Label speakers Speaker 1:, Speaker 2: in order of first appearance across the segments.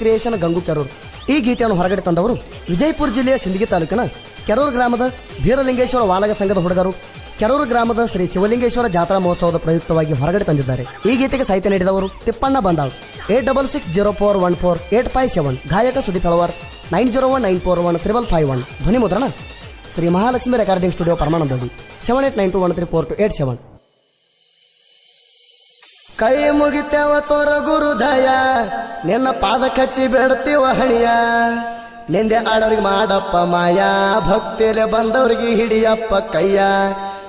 Speaker 1: Creation Gangu Kerur ಈ ಗೀತೆಯನ್ನು ಹೊರಗಡೆ ತಂದವರು ವಿಜಯಪುರ ಜಿಲ್ಲೆಯ ಸಿಂದಗಿ ತಾಲೂಕಿನ ಕೆರೂರು ಗ್ರಾಮದ ಬೀರಲಿಂಗೇಶ್ವರ ವಾಲಗ ಸಂಘದ ಹುಡುಗರು. ಕೆರೂರು ಗ್ರಾಮದ ಶ್ರೀ ಶಿವಲಿಂಗೇಶ್ವರ ಜಾತ್ರಾ ಮಹೋತ್ಸವದ ಪ್ರಯುಕ್ತವಾಗಿ ಹೊರಗಡೆ ತಂದಿದ್ದಾರೆ. ಈ ಗೀತೆಗೆ ಸಾಹಿತ್ಯ ನೀಡಿದವರು Tippanna Bandal. Eight double six zero four one four, eight five seven, ಗಾಯಕ Sudeep Helavar, nine zero one nine four one, triple five one ಧ್ವನಿ ಮುದ್ರಣ Shri Mahalakshmi recording studio Paramanandodi, seven eight nine two one three four two eight seven. ಕೈ ಮುಗಿತೇವ ತೋರ ಗುರುದಯ. ನಿನ್ನ ಪಾದ ಕಚ್ಚಿ ಬೇಡ್ತೀವ ಹಣಿಯ. ನಿಂದೆ ಆಡೋರಿಗೆ ಮಾಡಪ್ಪ ಮಾಯ. ಭಕ್ತಿಯಲ್ಲಿ ಬಂದವ್ರಿಗೆ ಹಿಡಿಯಪ್ಪ ಕೈಯ.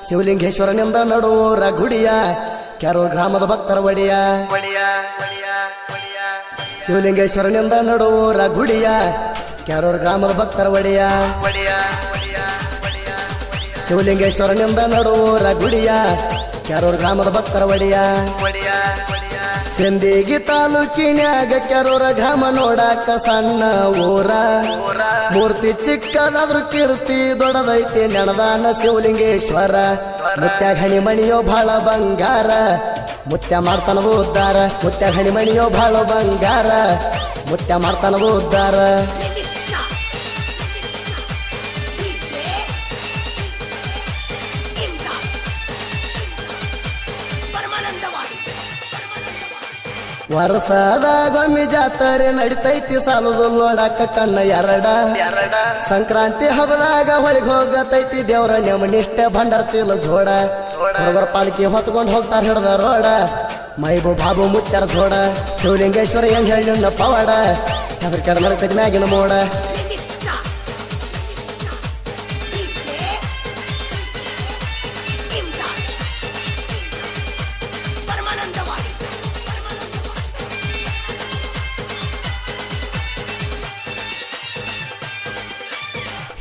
Speaker 1: ಶಿವಲಿಂಗೇಶ್ವರನಿಂದ ನಡುವರ ಗುಡಿಯ. ಕೆರೋ ಗ್ರಾಮದ ಭಕ್ತರ ಒಡಿಯ. ಶಿವಲಿಂಗೇಶ್ವರನಿಂದ ನಡುವರ ಗುಡಿಯ. ಕೆರೋರ್ ಗ್ರಾಮದ ಭಕ್ತರ ಒಡೆಯ. ಶಿವಲಿಂಗೇಶ್ವರನಿಂದ ನಡುವರ ಗುಡಿಯ. ಕೆರೂರ್ ಗ್ರಾಮದ ಭಕ್ತರ ಒಡೆಯ. ಸಿಂದಿಗಿ ತಾಲೂಕಿನ್ಯಾಗ ಕೆರೂರ ಗ್ರಾಮ ನೋಡಾಕ ಸಣ್ಣ ಊರ. ಮೂರ್ತಿ ಚಿಕ್ಕದಾದ್ರೂ ಕೀರ್ತಿ ದೊಡ್ಡದೈತಿ ನೆಣದಾನ ಶಿವಲಿಂಗೇಶ್ವರ. ಮುತ್ಯ ಘಣಿ ಮಣಿಯೋ ಬಹಳ ಬಂಗಾರ. ಮುತ್ಯ ಮಾಡ್ತಾನ ಉದ್ದಾರ ಮುತ್ಯ ಹಣಿ ಮಣಿಯೋ ಬಹಳ ಬಂಗಾರ. ಮುತ್ಯ ಮಾಡ್ತಾನ ಉದ್ದಾರ. ವರ್ಷದಾಗೊಮ್ಮೆ ಜಾತ್ರೆ ನಡಿತೈತಿ ಸಾಲದು ನೋಡಕ್ಕ ಕಣ್ಣ ಎರಡ. ಸಂಕ್ರಾಂತಿ ಹಬ್ಬದಾಗ ಹೊಳಿಗೆ ಹೋಗತೈತಿ ದೇವ್ರ ನಿಷ್ಠೆ ಭಂಡಾರ ಚೀಲ ಜೋಡ. ಹುಡುಗರ ಪಾಲಿಕೆ ಹೊತ್ಕೊಂಡು ಹೋಗ್ತಾರ ಹಿಡ್ದ ರೋಡ. ಮೈಬು ಬಾಬು ಮುತ್ತರ ಜೋಡ. ಶಿವಲಿಂಗೇಶ್ವರ ಹೆಂಗ್ ಹೇಳಿ ಪವಾಡ. ಹೆಸರು ಕೆಡ ನಡತೈತಿ ಮ್ಯಾಗಿನ ಮೋಡ.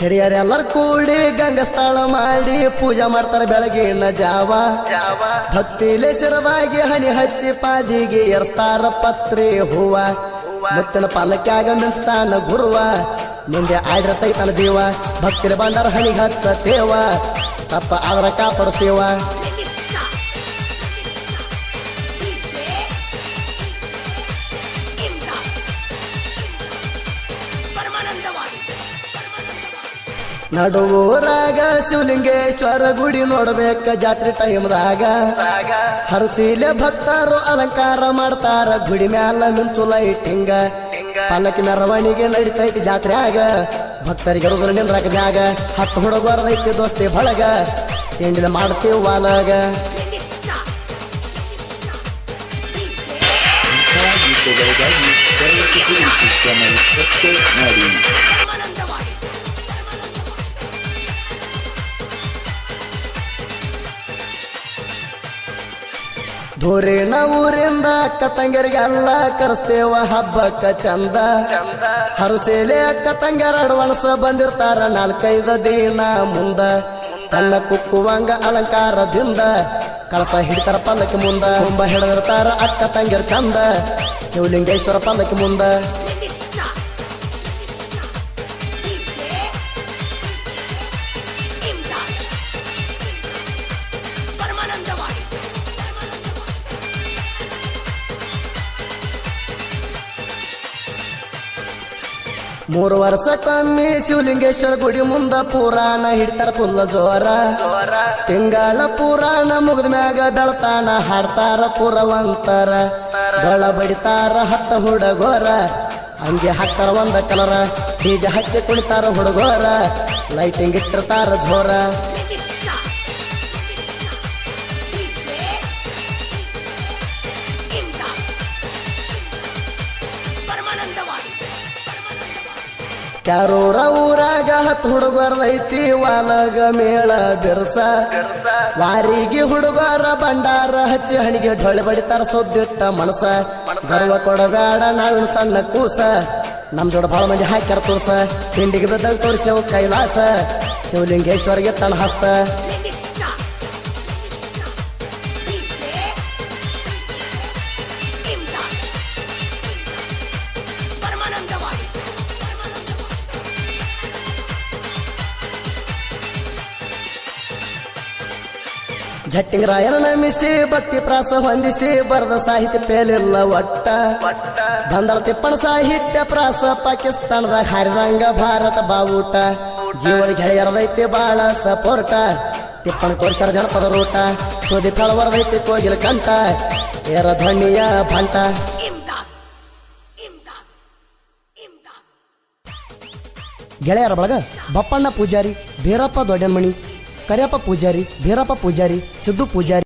Speaker 1: ಹಿರಿಯರೆಲ್ಲರೂ ಕೂಡಿ ಗಂಗಸ್ಥಳ ಮಾಡಿ ಪೂಜೆ ಮಾಡ್ತಾರೆ ಬೆಳಗಿನ ಜಾವ ಭಕ್ತಿಲೆ ಸಿರವಾಗಿ ಹನಿ ಹಚ್ಚಿ ಪಾದಿಗೆ ಎರ್ತಾರ ಪತ್ರೆ ಹೂವ ಮುತ್ತಿನ ಪಾಲಕ್ಯಾಗ ಮಿನ್ಸ್ತಾನ ಗುರುವ ಮುಂದೆ ಆಡ್ರ ತೈತನ ಜೀವ ಭಕ್ತಿರ ಬಂದರ ಹನಿ ಹಚ್ಚ ತೇವ ತಪ್ಪ ಆದ್ರ ಕಾಪಾಡು ಸೇವ ನಡುವೂರಾಗ ಶಿವಲಿಂಗೇಶ್ವರ ಗುಡಿ ನೋಡ್ಬೇಕ ಜಾತ್ರೆ ಟೈಮ್ದಾಗ. ಹರಸೀಲೆ ಭಕ್ತರು ಅಲಂಕಾರ ಮಾಡ್ತಾರ, ಗುಡಿ ಮ್ಯಾಲ ಮಿಂಚು ಲೈಟಿಂಗ ಪಲ್ಲಕ್ಕಿ ಮೆರವಣಿಗೆ ನಡಿತೈತಿ ಜಾತ್ರೆಯಾಗ. ಭಕ್ತರಿಗೆ ಹುಡುಗರು ನಿಂದ್ರಾಕ ಜಾಗ ಹತ್ತು ಹುಡುಗರ ಐತಿ ದೋಸ್ತಿ ಬಳಗ. ತಿಂಡಿಲ ಮಾಡ್ತೀವಿ ವಾಲಾಗ
Speaker 2: ಮಾಡಿ.
Speaker 1: ಧೂರಿನ ಊರಿಂದ ಅಕ್ಕ ತಂಗಿಯರಿಗೆಲ್ಲ ಕರೆಸ್ತೇವ ಹಬ್ಬಕ್ಕ ಚಂದ. ಹರುಸೇಲೆ ಅಕ್ಕ ತಂಗಿಯರ ಅಡ್ವಾನ್ಸ್ ಬಂದಿರ್ತಾರ ನಾಲ್ಕೈದು ದಿನ ಮುಂದ. ತನ್ನ ಕುಕ್ಕುವಂಗ ಅಲಂಕಾರದಿಂದ ಕಳಸ ಹಿಡಿತಾರ ಪಲ್ಲಕ್ಕಿ ಮುಂದ. ತುಂಬ ಹಿಡಿದಿರ್ತಾರ ಅಕ್ಕ ತಂಗಿಯರ್ ಚಂದ. ಶಿವಲಿಂಗೇಶ್ವರ ಪಲ್ಲಕ್ಕಿ ಮುಂದ. ಮೂರು ವರ್ಷಕ್ಕೊಮ್ಮೆ ಶಿವಲಿಂಗೇಶ್ವರ ಗುಡಿ ಮುಂದ ಪುರಾಣ ಹಿಡ್ತಾರ ಪುಲ್ಲ ಜೋರ ತಿಂಗಳ ಪುರಾಣ ಮುಗಿದ ಮ್ಯಾಗ ಬೆಳತಾನ ಹಾಡ್ತಾರ ಪುರವಂತರ ಬೆಳ ಬಡಿತಾರ ಹತ್ತ ಹುಡುಗೋರ ಹಂಗೆ ಹಾಕ್ತಾರ ಒಂದ ಕಲರ ಬೀಜ ಹಚ್ಚಿ ಕುಣಿತಾರ ಹುಡುಗೋರ ಲೈಟಿಂಗ್ ಇಟ್ಟಿರ್ತಾರ ಜೋರ ಕ್ಯಾರೂರ ಊರಾಗ ಹತ್ತು ಹುಡುಗರೈತಿ ವಾಲಗ ಮೇಳ ಬಿರ್ಸ. ವಾರಿಗೆ ಹುಡುಗರ ಬಂಡಾರ ಹಚ್ಚಿ ಹಣಿಗೆ ಡೊಳ್ಳೆ ಬಡಿತಾರ ಸೊದ್ದಿಟ್ಟ ಮನಸ. ಗರ್ವ ಕೊಡಬೇಡ ನಾವು ಸಣ್ಣ ಕೂಸ. ನಮ್ ಜೋಡ ಬಹಳ ಮಂದಿ ಹಾಕ್ಯಾರ ತೋರ್ಸ. ತಿಂಡಿಗೆ ಬಿದ್ದಾಗ ತೋರಿಸೇವು ಕೈಲಾಸ. ಶಿವಲಿಂಗೇಶ್ವರಿಗೆ ತಣ ಹಸ್ತ. ಜಟ್ಟಿಂಗರಾಯನ ನಮಿಸಿ ಭಕ್ತಿ ಪ್ರಾಸ ಹೊಂದಿಸಿ, ಬರೆದ ಸಾಹಿತ್ಯ ಪೇಲಿಲ್ಲ ಒಟ್ಟ. ಬಂದಳ ತಿಪ್ಪಣ ಸಾಹಿತ್ಯ ಪ್ರಾಸ ಪಾಕಿಸ್ತಾನದ ಹರಿರಂಗ ಭಾರತ ಬಾವುಟ. ಜೀವನ ಗೆಳೆಯರದೈತಿ ಬಾಳ ಸಪೋರ್ಟ. ತಿಪ್ಪಣ ತೋರಿಸರ ಜನಪದ ರೂಟ. ಸೋದಿ ಫಳವರದೈತಿ ಕೋಗಿಲ ಕಂಠ. ಏರ ಧ್ವನಿಯ ಭಂಟ ಗೆಳೆಯರ ಬಳಗ ಬಪ್ಪಣ್ಣ ಪೂಜಾರಿ, ಬೀರಪ್ಪ ದೊಡ್ಡಮಣಿ ಕರಿಯಪ್ಪ ಪೂಜಾರಿ ಬೀರಪ್ಪ ಪೂಜಾರಿ ಸಿದ್ದು ಪೂಜಾರಿ.